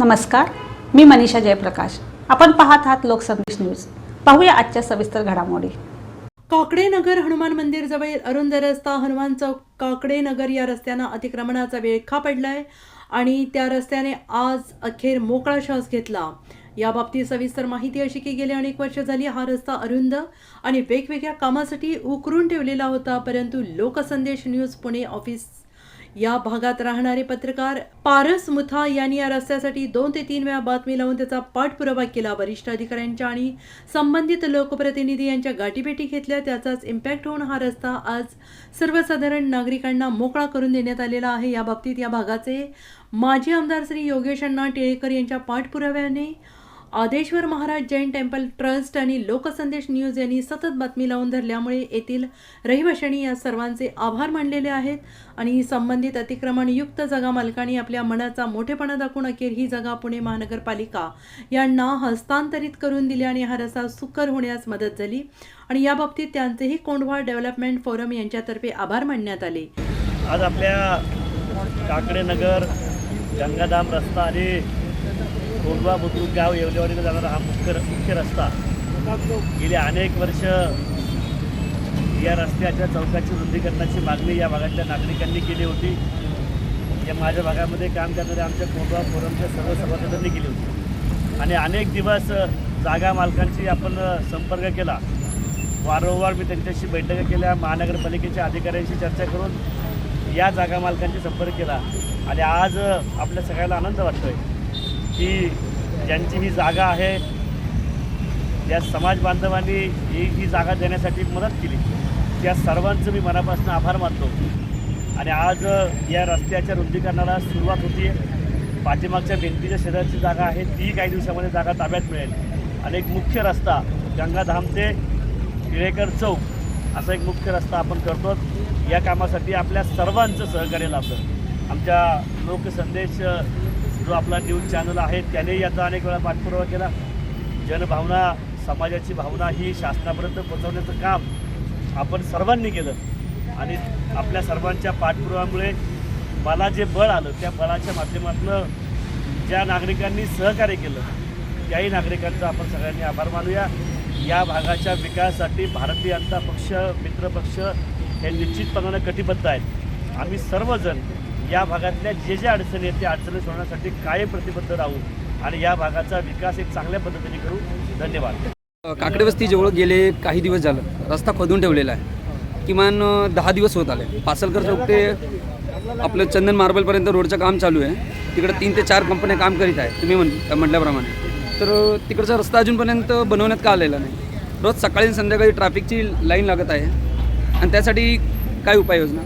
नमस्कार मी मनीषा जयप्रकाश. आपण पाहत आहात लोकसंदेश न्यूज. पाहूया आजच्या सविस्तर घडामोडी. काकडे नगर हनुमान मंदिर जवळ अरुंद रस्ता हनुमान चौक काकडे नगर या रस्त्यानं अतिक्रमणाचा वेळखा पडलाय? आणि त्या रस्त्याने आज अखेर मोकळा श्वास घेतला. याबाबतीत सविस्तर माहिती अशी की गेली अनेक वर्ष झाली हा रस्ता अरुंद आणि वेगवेगळ्या कामासाठी उकरून ठेवलेला होता परंतु लोकसंदेश न्यूज पुणे ऑफिस या भागात राहणारे पत्रकार पारस मुथा यांनी या रस्त्यासाठी दोन ते तीन वेळा बातमी लावून त्याचा पाठपुरावा केला. वरिष्ठ अधिकाऱ्यांच्या आणि संबंधित लोकप्रतिनिधी यांच्या गाठीभेटी घेतल्या. त्याचाच इम्पॅक्ट होऊन हा रस्ता आज सर्वसाधारण नागरिकांना मोकळा करून देण्यात आलेला आहे. या बाबतीत या भागाचे माजी आमदार श्री योगेश अण्णा टिळेकर यांच्या पाठपुराव्याने आदेश्वर महाराज जैन टेम्पल ट्रस्ट आणि लोकसंदेश न्यूज यांनी सतत बातमी लावून धरल्यामुळे येथील रहिवाशांनी या सर्वांचे आभार मानलेले आहेत आणि संबंधित अतिक्रमणयुक्त जागा मालकांनी आपल्या मनाचा मोठेपणा दाखवून अखेर ही जागा पुणे महानगरपालिका यांना हस्तांतरित करून दिली आणि हा रस्ता सुकर होण्यास मदत झाली. आणि याबाबतीत त्यांचेही कोंढवाळ डेव्हलपमेंट फोरम यांच्यातर्फे आभार मानण्यात आले. आज आपल्या काकडे नगर गंगाधाम रस्ता आणि कोंडवा बुद्रुक गाव येवलेवाडीला जाणारा हा मुख्य मुख्य रस्ता. गेली अनेक वर्ष या रस्त्याच्या चौकाची रुंदीकरणाची मागणी या भागातल्या नागरिकांनी केली होती. या माझ्या भागामध्ये काम करणाऱ्या आमच्या कोंडवा फोरमच्या सर्व सभासदांनी केली होती. आणि अनेक दिवस जागा मालकांशी आपण संपर्क केला. वारंवार मी त्यांच्याशी बैठका केल्या महानगरपालिकेच्या अधिकाऱ्यांशी चर्चा करून या जागा मालकांशी संपर्क केला. आणि आज आपल्या सगळ्याला आनंद वाटतो आहे की ज्यांची ही जागा आहे या समाज बांधवांनी ही ही जागा देण्यासाठी मदत केली. त्या सर्वांचं मी मनापासून आभार मानतो. आणि आज या रस्त्याच्या रुंदीकरणाला सुरुवात होती. पाठीमागच्या भिंतीच्या शेजारची जागा आहे ती काही दिवसामध्ये जागा ताब्यात मिळेल. आणि एक मुख्य रस्ता गंगाधाम ते टिळेकर चौक असा एक मुख्य रस्ता आपण करतो या कामासाठी आपल्या सर्वांचं सहकार्य लाभलं. आमच्या लोकसंदेश जो आपला न्यूज चॅनल आहे त्याने याचा अनेक वेळा पाठपुरावा केला. जनभावना समाजाची भावना ही शासनापर्यंत पोहोचवण्याचं काम आपण सर्वांनी केलं. आणि आपल्या सर्वांच्या पाठपुराव्यामुळे मला जे बळ आलं त्या बळाच्या माध्यमातून ज्या नागरिकांनी सहकार्य केलं त्याही नागरिकांचा आपण सगळ्यांनी आभार मानूया. या भागाच्या विकासासाठी भारतीय जनता पक्ष मित्रपक्ष हे निश्चितपणानं कटिबद्ध आहेत. आम्ही सर्वजण या भागातल्या जे जे अडचणी आहेत त्या अडचणी सोडवण्यासाठी काय प्रतिबद्ध राहू आणि या भागाचा विकास एक चांगल्या पद्धतीने करू. धन्यवाद. काकडेवस्ती जवळ गेले काही दिवस झालं. रस्ता खोदून ठेवलेला आहे. किमान दहा दिवस होत आले. पासलकर चौक ते आपलं चंदन मार्बलपर्यंत रोडचं काम चालू आहे. तिकडे तीन ते चार कंपन्या काम करीत आहे. तुम्ही म्हण म्हटल्याप्रमाणे. तर तिकडचा रस्ता अजूनपर्यंत बनवण्यात का आलेला नाही? रोज सकाळी संध्याकाळी ट्रॅफिकची लाईन लागत आहे. आणि त्यासाठी काय उपाययोजना?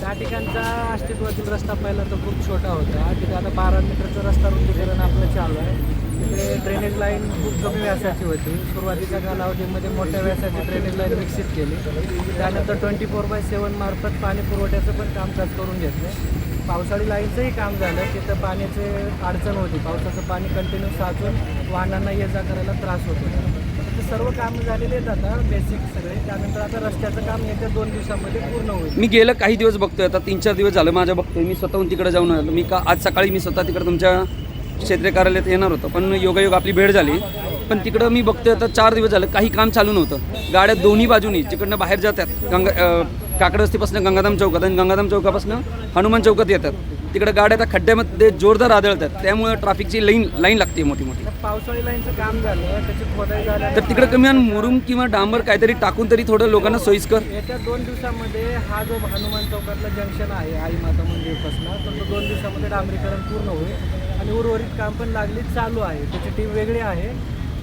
त्या ठिकाणचा अस्तित्वातील रस्ता पहिला तर खूप छोटा होता. तिथे आता बारा मीटरचा रस्ता रुंदीकरण आपलं चालू आहे. तिथे ड्रेनेज लाईन खूप कमी व्यासाची होती. सुरुवातीच्या कालावधीमध्ये मोठ्या व्यासाची ड्रेनेज लाईन विकसित केली. त्यानंतर ट्वेंटी फोर बाय सेवन मार्फत पाणी पुरवठ्याचं पण कामकाज करून घेतलं. पावसाळी लाईनचंही काम झालं. तिथं पाण्याचे अडचण होती. पावसाचं पाणी कंटिन्यू साचून वाहनांना ये जा करायला त्रास होतो. ते सर्व कामं झालेले आहेत आता बेसिक सगळे. त्यानंतर आता रस्त्याचं काम येत्या दोन दिवसामध्ये पूर्ण होईल. मी गेलं काही दिवस बघतोय आता तीन चार दिवस झालं माझ्या बघतोय. मी स्वतःहून तिकडे जाऊन आलो. मी का आज सकाळी मी स्वतः तिकडे तुमच्या क्षेत्रीय कार्यालयात येणार होतो पण योगायोग आपली भेट झाली. पण तिकडं मी बघतोय आता चार दिवस झालं काही काम चालू नव्हतं. गाड्या दोन्ही बाजूनी जिकडनं बाहेर जातात गंगा काकड गंगाधाम चौकात आणि गंगाधाम चौकापासून हनुमान चौकात येतात. तिकडे गाड्या त्या खड्ड्यामध्ये जोरदार आदळतात त्यामुळे ट्रॅफिकची लाईन लाईन लागते मोठी मोठी पावसाळी लाईनचं काम झालं तर तिकडे कमी मुरुम किंवा डांबर काहीतरी टाकून तरी थोडं लोकांना सोयीस्कर. येत्या दोन दिवसामध्ये हा जो हनुमान चौकातला जंक्शन आहे आई माता मंदिरपासून तर तो दोन दिवसामध्ये डांबरीकरण पूर्ण होईल. आणि उर्वरित काम पण लागलीच चालू आहे. त्याची टीम वेगळी आहे.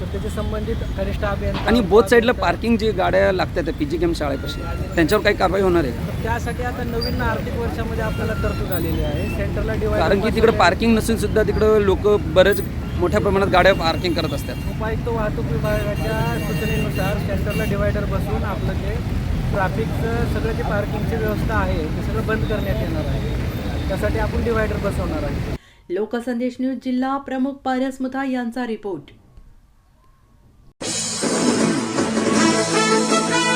तर त्याचे संबंधित कनिष्ठ अभियंता आणि बोथ साईडला पार्किंग जे गाड्या लागतात पी जी केम शाळेपाशी त्यांच्यावर काही कारवाई होणार आहे त्यासाठी आता नवीन आर्थिक वर्षामध्ये आपल्याला तरतूद आलेली आहे. सेंटरला डिवाइड कारण की तिकडे पार्किंग नसून सुद्धा तिकडं लोक बरेच मोठ्या प्रमाणात गाड्या पार्किंग करत असतात. उपायुक्त वाहतूक विभागाच्या सूचनेनुसार सेंटरला डिवायडर बसवून आपलं जे ट्रॅफिकचं सगळं जे पार्किंगची व्यवस्था आहे ते सगळं बंद करण्यात येणार आहे. त्यासाठी आपण डिवायडर बसवणार आहे लोकसंदेश न्यूज जिल्हा प्रमुख पारस मुथा यांचा रिपोर्ट Thank you.